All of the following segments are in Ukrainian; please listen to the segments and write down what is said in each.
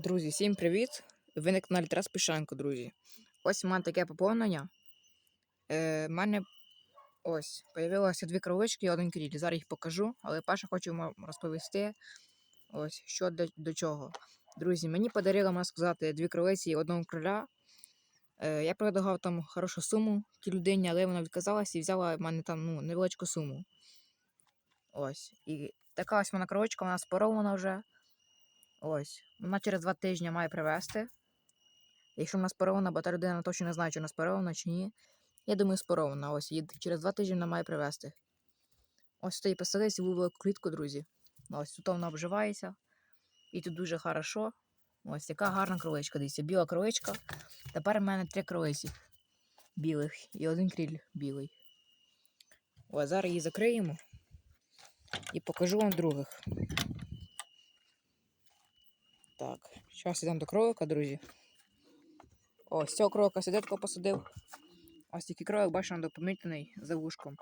Друзі, всім привіт! Ви на каналі Тарас Пішанко, друзі. Ось у мене таке поповнення. Е, в мене ось появилося дві кровички і один кріль. Зараз їх покажу, але перше хочу вам розповісти, ось що до, до чого. Друзі, мені подарили, можна сказати, дві кровиці і одного кроля. Е, я предлагав там хорошу суму тій людині, але вона відказалася і взяла в мене там ну, невеличку суму. Ось. І така ось вона кровичка, вона спорована вже. Ось. Вона через два тижні має привезти. Якщо вона спорована, бо та людина точно не знає, чи вона спорована чи ні. Я думаю, спорована. Ось її через два тижні вона має привезти. Ось і поселилися в велику клітку, друзі. Ось тут вона обживається. І тут дуже хорошо. Ось яка гарна кроличка. Дивіться, біла кроличка. Тепер в мене три кролиці білих і один кріль білий. Ось зараз її закриємо і покажу вам других. Так, зараз йдемо до кролика, друзі. Ось цього кролика сидетко посадив. Ось такий кролик, бачимо, допомітний за вушком.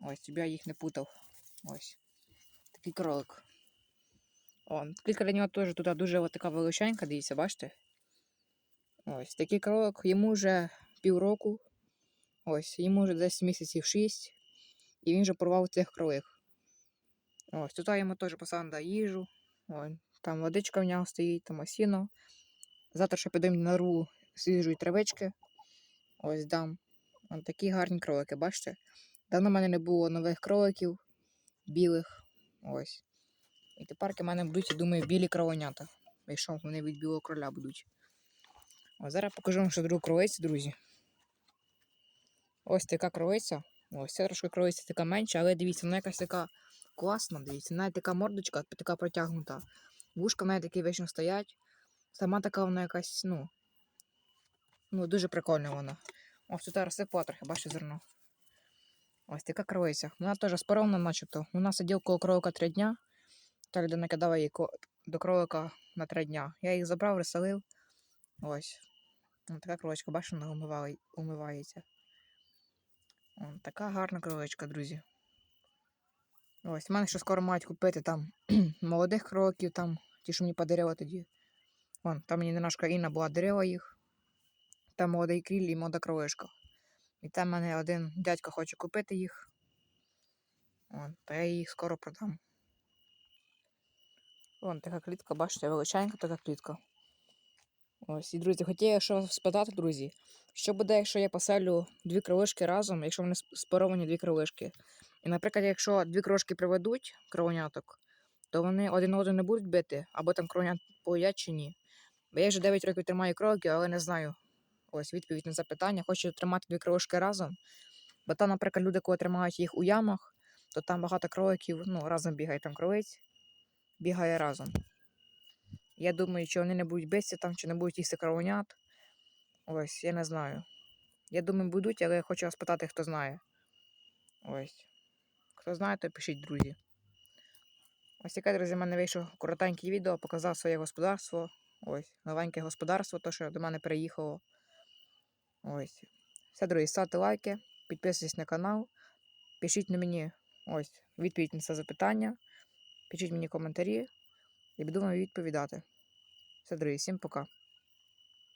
Ось, щоб їх не путав. Ось. Такий кролик. О, кілька для нього теж тут дуже така величенька, дивіться, бачите? Ось такий кролик, йому вже півроку. Ось, йому вже десь місяців шість. І він вже порвав цих кролик. Ось, тут йому теж посада їжу. Ось, там водичка в нього стоїть, там осіно. Завтра ще підемо на ру свіжої травички. Ось дам. Ось такі гарні кролики, бачите? Давно в мене не було нових кроликів, білих. Ось. І тепер у мене будуть, я думаю, білі кровонята. Якщо вони від білого кроля будуть. Ось зараз покажу вам ще другу кровицю, друзі. Ось така кровиця. Ось ця трошки кровиця така менша, але дивіться, вона якась така класна, дивіться, навіть така мордочка, така протягнута. Вушка в неї такі вечно стоять. Сама така вона якась, ну. Ну, дуже прикольна вона. Ось тут розсипала трохи, бачите, зерно. Ось така кровиця. Вона теж споровна, начебто. Вона сиділа коло кролика три дня. Та людина кидала її до кролика на три дня. Я їх забрав, розселив. Ось. Ось така кроличка, бачите, вона умивається. Ось така гарна кроличка, друзі. Ось, в мене ще скоро мають купити там молодих кроликів, там, ті, що мені подарила тоді. Вон, там мені ненашка Інна була дарила їх. Там молодий кріль і молода кролишка. І там мене один дядько хоче купити їх. Вон, то я їх скоро продам. Вон така клітка, бачите, величенька така клітка. Ось, і друзі, хотів що вас спитати, друзі, що буде, якщо я поселю дві кролишки разом, якщо вони сп- спаровані дві кролишки. І, наприклад, якщо дві крошки приведуть кровоняток, то вони один одного не будуть бити, або там кровонят поїдять чи ні. Бо я вже 9 років тримаю кроликів, але не знаю. Ось відповідь на запитання. Хочу тримати дві крошки разом. Бо там, наприклад, люди, коли тримають їх у ямах, то там багато кроликів, ну, разом бігає там кровиць, бігає разом. Я думаю, чи вони не будуть битися там, чи не будуть їсти кровонят. Ось, я не знаю. Я думаю, будуть, але я хочу вас питати, хто знає. Ось. Хто знає, то пишіть, друзі. Ось таке, друзі, в мене вийшло коротеньке відео, показав своє господарство. Ось, новеньке господарство, то, що до мене переїхало. Ось. Все, друзі, ставте лайки, підписуйтесь на канал, пишіть на мені ось відповідь на це запитання, пишіть мені коментарі і буду вам відповідати. Все, друзі, всім пока.